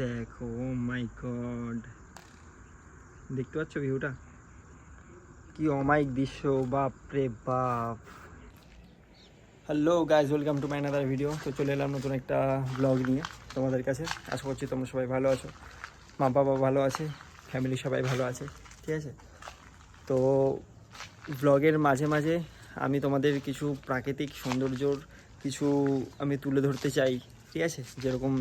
দেখো মাই গড দেখতে পাচ্ছ ভিউটা? কি অমাইক দৃশ্য বাপ রে বাপ। Hello guys welcome to my another video তো চলে এলাম নতুন একটা ব্লগ নিয়ে তোমাদের কাছে। আশা করছি তোমরা সবাই ভালো আছো। মা বাবা ভালো আছে ফ্যামিলি সবাই ভালো আছে, ঠিক আছে? তো ব্লগের মাঝে মাঝে আমি তোমাদের কিছু প্রাকৃতিক সৌন্দর্যর কিছু আমি তুলে ধরতে চাই, ঠিক আছে? যেরকম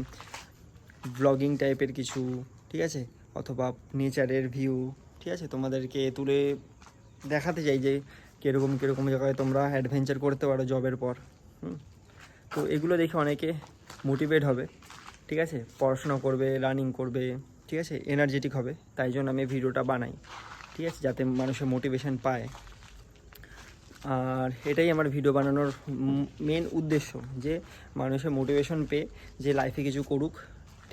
ব্লগিং টাইপের কিছু, ঠিক আছে? অথবা নেচারের ভিউ ঠিক আছে? তোমাদেরকে তুলে দেখাতে চাই যে কীরকম কীরকম জায়গায় তোমরা অ্যাডভেঞ্চার করতে পারো জবের পর, হুম। তো এগুলো দেখে অনেকে মোটিভেট হবে, ঠিক আছে? পড়াশোনা করবে রানিং করবে, ঠিক আছে? এনার্জেটিক হবে, তাই জন্য আমি ভিডিওটা বানাই, ঠিক আছে? যাতে মানুষের মোটিভেশন পায়। আর এটাই আমার ভিডিও বানানোর মেন উদ্দেশ্য, যে মানুষের মোটিভেশন পেয়ে যে লাইফে কিছু করুক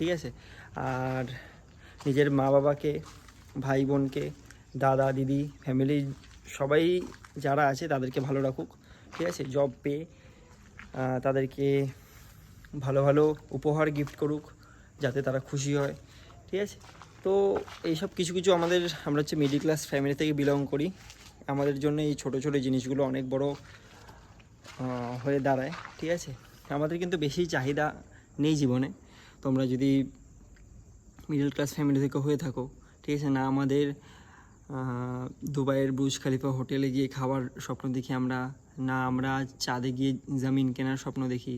ঠিক আছে? আর নিজের মা বাবাকে, ভাই বোনকে, দাদা, দিদি ফ্যামিলি সবাই যারা আছে তাদেরকে ভালো রাখুক, ঠিক আছে? জব পেয়ে তাদেরকে ভালো ভালো উপহার গিফট করুক, যাতে তারা খুশি হয়, ঠিক আছে? তো এইসব কিছু কিছু আমাদের, আমরা হচ্ছে মিডিল ক্লাস ফ্যামিলি থেকে বিলং করি। আমাদের জন্য এই ছোট ছোট জিনিসগুলো অনেক বড় হয়ে দাঁড়ায়, ঠিক আছে? আমাদের কিন্তু বেশি চাহিদা নেই জীবনে। তোমরা যদি মিডল ক্লাস ফ্যামিলি থেকে হয়ে থাকো, ঠিক আছে? না আমাদের দুবাইয়ের বুজ খালিফা হোটেলে গিয়ে খাওয়ার স্বপ্ন দেখি আমরা, না আমরা চাঁদে গিয়ে জামিন কেনার স্বপ্ন দেখি।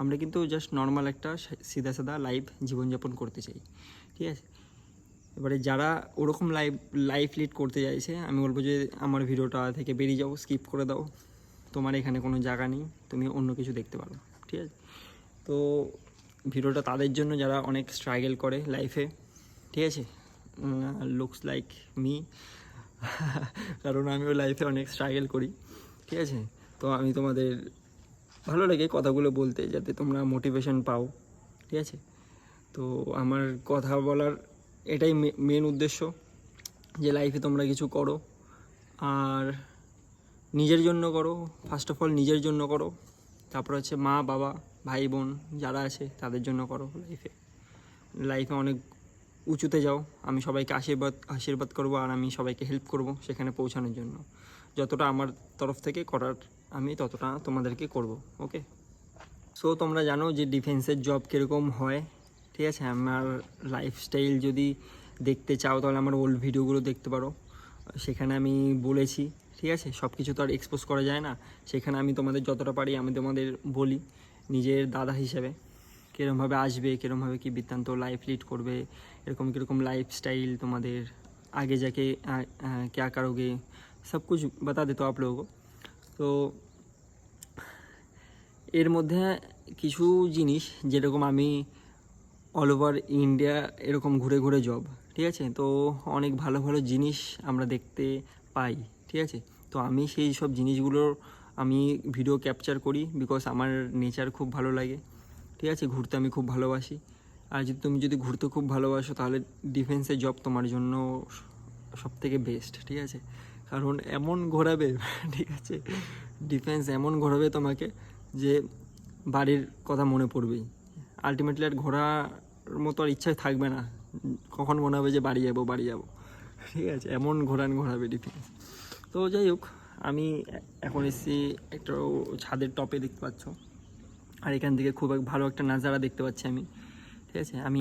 আমরা কিন্তু জাস্ট নর্মাল একটা সিধা সাদা লাইফ জীবনযাপন করতে চাই, ঠিক আছে? এবারে যারা ওরকম লাইফ লাইফ লিড করতে চাইছে, আমি বলব যে আমার ভিডিওটা থেকে বেরিয়ে যাও স্কিপ করে দাও। তোমার এখানে কোনো জায়গা নেই, তুমি অন্য কিছু দেখতে পারো, ঠিক আছে? তো ভিডিওটা তাদের জন্য যারা অনেক স্ট্রাগল করে লাইফে ঠিক আছে? লুকস লাইক মি কারণ আমিও লাইফে অনেক স্ট্রাগল করি, ঠিক আছে? তো আমি তোমাদের ভালো লাগে কথাগুলো বলতে, যাতে তোমরা মোটিভেশন পাও, ঠিক আছে? তো আমার কথা বলার এটাই মেন উদ্দেশ্য, যে লাইফে তোমরা কিছু করো, আর নিজের জন্য করো ফার্স্ট অফ অল নিজের জন্য করো, তারপর হচ্ছে মা বাবা ভাই বোন যারা আছে, তাদের জন্য করো লাইফে লাইফে অনেক উঁচুতে যাও, আমি সবাইকে আশীর্বাদ আশীর্বাদ করব আর আমি সবাইকে হেল্প করব সেখানে পৌঁছানোর জন্য। যতটা আমার তরফ থেকে করার, আমি ততটা তোমাদেরকে করব ওকে সো তোমরা জানো যে ডিফেন্সের জব কীরকম হয়, ঠিক আছে? আমার লাইফস্টাইল যদি দেখতে চাও, তাহলে আমার ওল্ড ভিডিওগুলো দেখতে পারো। সেখানে আমি বলেছি, ঠিক আছে? সব কিছু তো আর এক্সপোজ করা যায় না। সেখানে আমি তোমাদের যতটা পারি, আমি তোমাদের বলি। নিজের দাদা হিসেবে। কীরমভাবে আসবে কীরমভাবে কি বৃত্তান্ত লাইফ লিড করবে, এরকম কীরকম লাইফস্টাইল তোমাদের আগে যাকে ক্যা কারোগে সব কিছু বাতা দিত बता তো এর মধ্যে কিছু জিনিস যেরকম আমি অল ওভার ইন্ডিয়া এরকম ঘুরে ঘুরে জব ঠিক আছে? তো অনেক ভালো ভালো জিনিস আমরা দেখতে পাই, ঠিক আছে? তো আমি সেই সব জিনিসগুলোর আমি ভিডিও ক্যাপচার করি বিকজ আমার নেচার খুব ভালো লাগে। ঠিক আছে? ঘুরতে আমি খুব ভালোবাসি। আর যদি তুমি যদি ঘুরতে খুব ভালোবাসো, তাহলে ডিফেন্সের জব তোমার জন্য সব থেকে বেস্ট ঠিক আছে? কারণ এমন ঘোরাবে, ঠিক আছে? ডিফেন্স এমন ঘোরাবে তোমাকে যে বাড়ির কথা মনে পড়বেই। আলটিমেটলি আর ঘোরার মতো আর ইচ্ছাই থাকবে না। কখন মনে হবে যে বাড়ি যাব বাড়ি যাব। ঠিক আছে? এমন ঘোরান ঘোরাবে ডিফেন্স তো যাই হোক আমি এখন এসেছি একটা ছাদের টপে দেখতে পাচ্ছ। আর এখান থেকে খুব ভালো একটা নাজারা দেখতে পাচ্ছি আমি। ঠিক আছে? আমি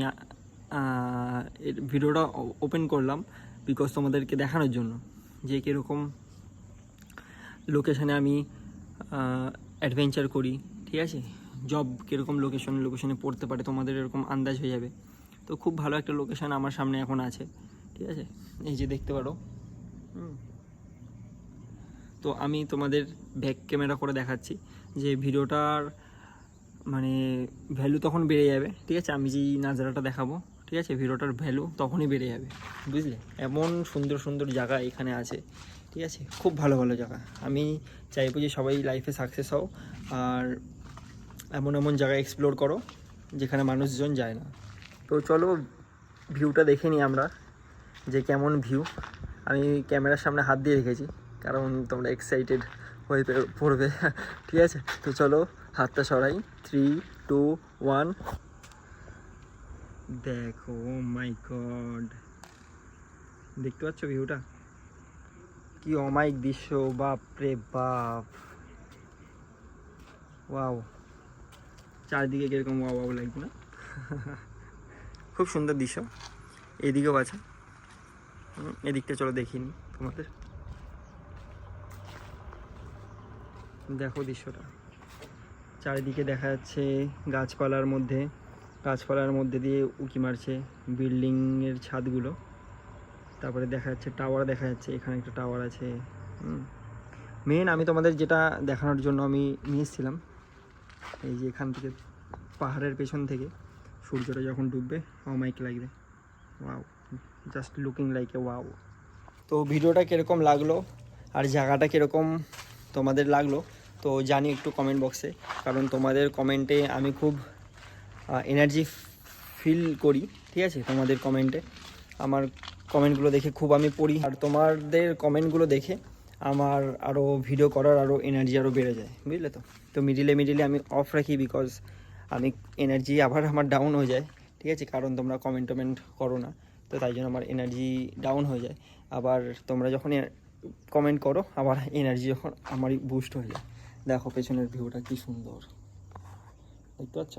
এর ভিডিওটা ওপেন করলাম বিকজ তোমাদেরকে দেখানোর জন্য যে কীরকম লোকেশানে আমি অ্যাডভেঞ্চার করি। ঠিক আছে? জব কীরকম লোকেশন লোকেশনে পড়তে পারে, তোমাদের এরকম আন্দাজ হয়ে যাবে। তো খুব ভালো একটা লোকেশান আমার সামনে এখন আছে। ঠিক আছে? এই যে দেখতে পারো। হুম। তো আমি তোমাদের ব্যাক ক্যামেরা করে দেখাচ্ছি যে ভিডিওটার মানে ভ্যালু তখন বেড়ে যাবে, ঠিক আছে? আমি যেই নাজারাটা দেখাবো, ঠিক আছে? ভিডিওটার ভ্যালু তখনই বেড়ে যাবে, বুঝলে? এমন সুন্দর সুন্দর জায়গা এখানে আছে, ঠিক আছে? খুব ভালো ভালো জায়গা। আমি চাইব যে সবাই লাইফে সাকসেস হও, আর এমন এমন জায়গা এক্সপ্লোর করো, যেখানে মানুষজন যায় না। তো চলো ভিউটা দেখে নিই আমরা, যে কেমন ভিউ আমি ক্যামেরার সামনে হাত দিয়ে রেখেছি। কারণ তোমরা এক্সাইটেড হয়ে পড়বে। ঠিক আছে? তো চলো, হাতটা সরাই। থ্রি টু ওয়ান দেখো মাই গড দেখতে পাচ্ছ ভিউটা? কি অমায়িক দৃশ্য বাপ রে বাপ। ওয়াও চারদিকে কীরকম ওয়াও ওয়াও লাগবে না? খুব সুন্দর দৃশ্য। এদিকেও আছে। এদিকটা চলো দেখিনি তোমাদের। দেখো দৃশ্যটা। চারিদিকে দেখা যাচ্ছে গাছপালার মধ্যে গাছপালার মধ্যে দিয়ে উঁকি মারছে বিল্ডিংয়ের ছাদগুলো। তারপরে দেখা যাচ্ছে টাওয়ার দেখা যাচ্ছে, এখানে একটা টাওয়ার আছে। মেন আমি তোমাদের যেটা দেখানোর জন্য আমি নিয়ে এসেছিলাম, এই যে এখান থেকে পাহাড়ের পেছন থেকে সূর্যটা যখন ডুববে অমাইক লাগবে। Wow just looking like a wow তো ভিডিওটা কীরকম লাগল, আর জায়গাটা কীরকম তোমাদের লাগল তো জানি একটু কমেন্ট বক্সে কারণ তোমাদের কমেন্টে আমি খুব এনার্জি ফিল করি, ঠিক আছে? তোমাদের কমেন্টে আমার কমেন্টগুলো দেখে খুব আমি পড়ি। আর তোমাদের কমেন্টগুলো দেখে আমার আরও ভিডিও করার আরও এনার্জি আরও বেড়ে যায়, বুঝলে তো? তো মিডিলে মিডিলে আমি অফ রাখি বিকজ আমি এনার্জি আবার আমার ডাউন হয়ে যায়, ঠিক আছে? কারণ তোমরা কমেন্ট টমেন্ট করো না, তো তাই জন্য আমার এনার্জি ডাউন হয়ে যায়। আবার তোমরা যখন কমেন্ট করো আবার এনার্জি যখন আমারই বুস্ট হয়ে যায়। দেখো পেছনের ভিউটা কি সুন্দর। দেখতে পাচ্ছ?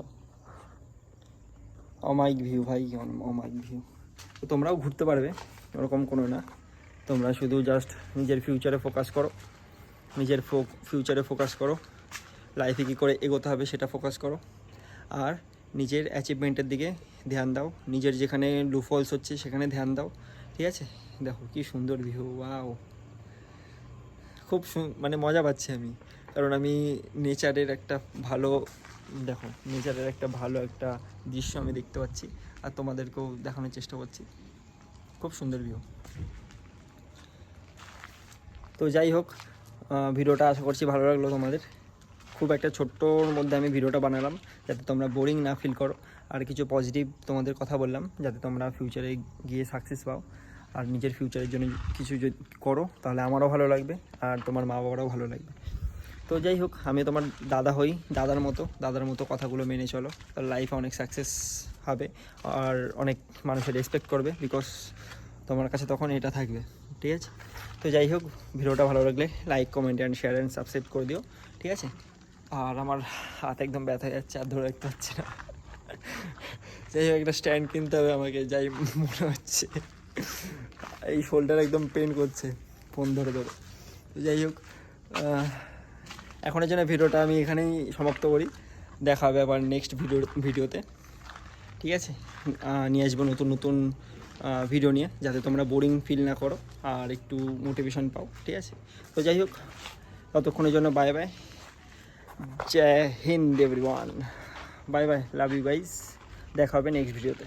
অমাইক ভিউ ভাই অমাইক ভিউ। তো তোমরাও ঘুরতে পারবে, ওরকম কোনো না। তোমরা শুধু জাস্ট নিজের ফিউচারে ফোকাস করো। নিজের ফিউচারে ফোকাস করো। লাইফে কী করে এগোতে হবে সেটা ফোকাস করো। আর নিজের অ্যাচিভমেন্টের দিকে ধ্যান দাও। নিজের যেখানে লু ফলস হচ্ছে সেখানে ধ্যান দাও। ঠিক আছে? দেখো কি সুন্দর ভিউ ওয়াও খুব মানে মজা পাচ্ছি আমি। কারণ আমি নেচারের একটা ভালো, দেখো, নেচারের একটা ভালো একটা দৃশ্য আমি দেখতে পাচ্ছি আর তোমাদেরকেও দেখানোর চেষ্টা করছি। খুব সুন্দর ভিউ তো যাই হোক ভিডিওটা আশা করছি ভালো লাগল তোমাদের। খুব একটা ছোট্টর মধ্যে আমি ভিডিওটা বানালাম, যাতে তোমরা বোরিং না ফিল করো। আর কিছু পজিটিভ তোমাদের কথা বললাম, যাতে তোমরা ফিউচারে গিয়ে সাকসেস পাও। আর নিজের ফিউচারের জন্য কিছু যদি করো, তাহলে আমারও ভালো লাগবে আর তোমার মা বাবারও ভালো লাগবে। তো যাই হোক আমি তোমার দাদা হই, দাদার মতো দাদার মতো কথাগুলো মেনে চলো। তার লাইফে অনেক সাকসেস হবে আর অনেক মানুষের রেসপেক্ট করবে বিকজ তোমার কাছে তখন এটা থাকবে। ঠিক আছে? তো যাই হোক ভিডিওটা ভালো লাগলে like comment and share and subscribe করে দিও। ঠিক আছে? আর আমার হাত একদম ব্যথা যাচ্ছে, আর ধরে রাখতে পারছি না। যাই হোক একটা স্ট্যান্ড কিনতে হবে আমাকে, যাই মনে হচ্ছে। এই শোল্ডার একদম পেন করছে ফোন ধরে ধরে। তো যাই হোক এখনের জন্য ভিডিওটা আমি এখানেই সমাপ্ত করি। দেখা হবে আবার নেক্সট ভিডিও ভিডিওতে ঠিক আছে? নিয়ে আসব নতুন নতুন ভিডিও নিয়ে, যাতে তোমরা বোরিং ফিল না করো আর একটু মোটিভেশন পাও। ঠিক আছে? তো যাই হোক, ততক্ষণের জন্য bye bye Jai Hind everyone bye bye love you guys দেখা হবে নেক্সট ভিডিওতে